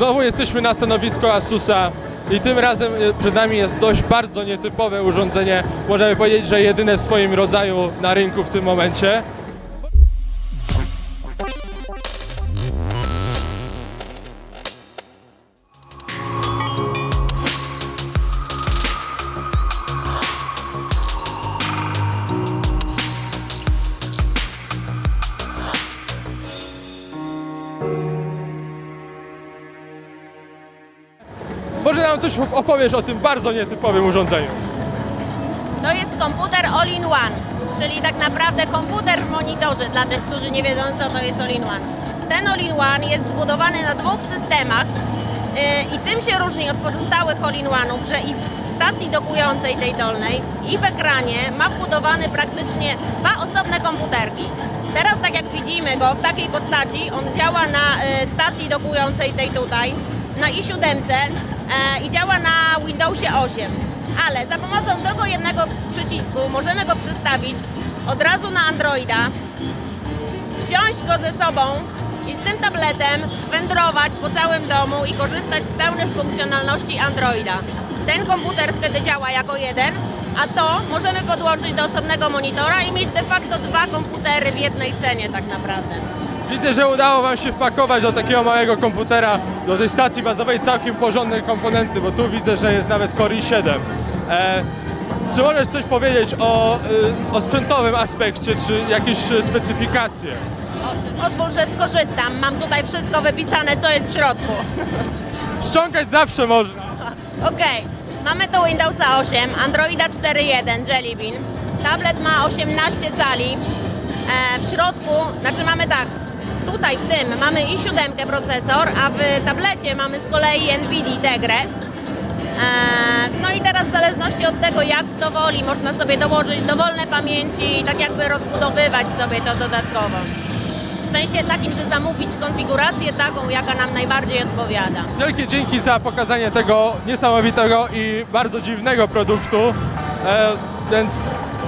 Znowu jesteśmy na stanowisku Asusa i tym razem e, przed nami jest dość bardzo nietypowe urządzenie. Możemy powiedzieć, że jedyne w swoim rodzaju na rynku w tym momencie. Może nam coś opowiesz o tym bardzo nietypowym urządzeniu. To jest komputer all-in-one, czyli tak naprawdę komputer w monitorze dla tych, którzy nie wiedzą, co to jest all-in-one. Ten all-in-one jest zbudowany na dwóch systemach yy, i tym się różni od pozostałych all-in-one'ów, że i w stacji dokującej tej dolnej i w ekranie ma wbudowany praktycznie dwa osobne komputerki. Teraz tak jak widzimy go w takiej postaci, on działa na yy, stacji dokującej tej tutaj, na i7 e, i działa na Windowsie 8 ale za pomocą tylko jednego przycisku możemy go przestawić od razu na Androida, wziąć go ze sobą i z tym tabletem wędrować po całym domu i korzystać z pełnych funkcjonalności Androida. Ten komputer wtedy działa jako jeden, a to możemy podłączyć do osobnego monitora i mieć de facto dwa komputery w jednej cenie tak naprawdę. Widzę, że udało Wam się wpakować do takiego małego komputera, do tej stacji bazowej całkiem porządne komponenty, bo tu widzę, że jest nawet Core i7. E, czy możesz coś powiedzieć o, y, o sprzętowym aspekcie, czy jakieś y, specyfikacje? Pozwól, że skorzystam. Mam tutaj wszystko wypisane, co jest w środku. Ściągać zawsze można. Okej, mamy tu Windowsa 8, Androida 4.1, Jelly Bean. Tablet ma 18 cali. E, w środku, znaczy mamy tak, tutaj w tym mamy i 7 procesor, a w tablecie mamy z kolei NVIDIA Tegrę. E, no i teraz w zależności od tego, jak kto woli, można sobie dołożyć dowolne pamięci i tak jakby rozbudowywać sobie to dodatkowo. W sensie takim, że zamówić konfigurację taką, jaka nam najbardziej odpowiada. Wielkie dzięki za pokazanie tego niesamowitego i bardzo dziwnego produktu. E, więc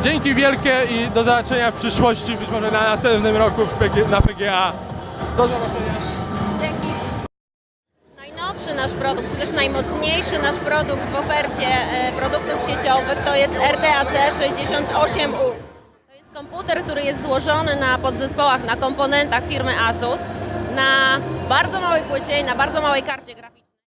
dzięki wielkie i do zobaczenia w przyszłości, być może na następnym roku na PGA. Do zobaczenia. Dzięki. Najnowszy nasz produkt, też najmocniejszy nasz produkt w ofercie e, produktów sieciowych to jest RTAC 68U. To jest komputer, który jest złożony na podzespołach, na komponentach firmy Asus, na bardzo małej płycie i na bardzo małej karcie graficznej.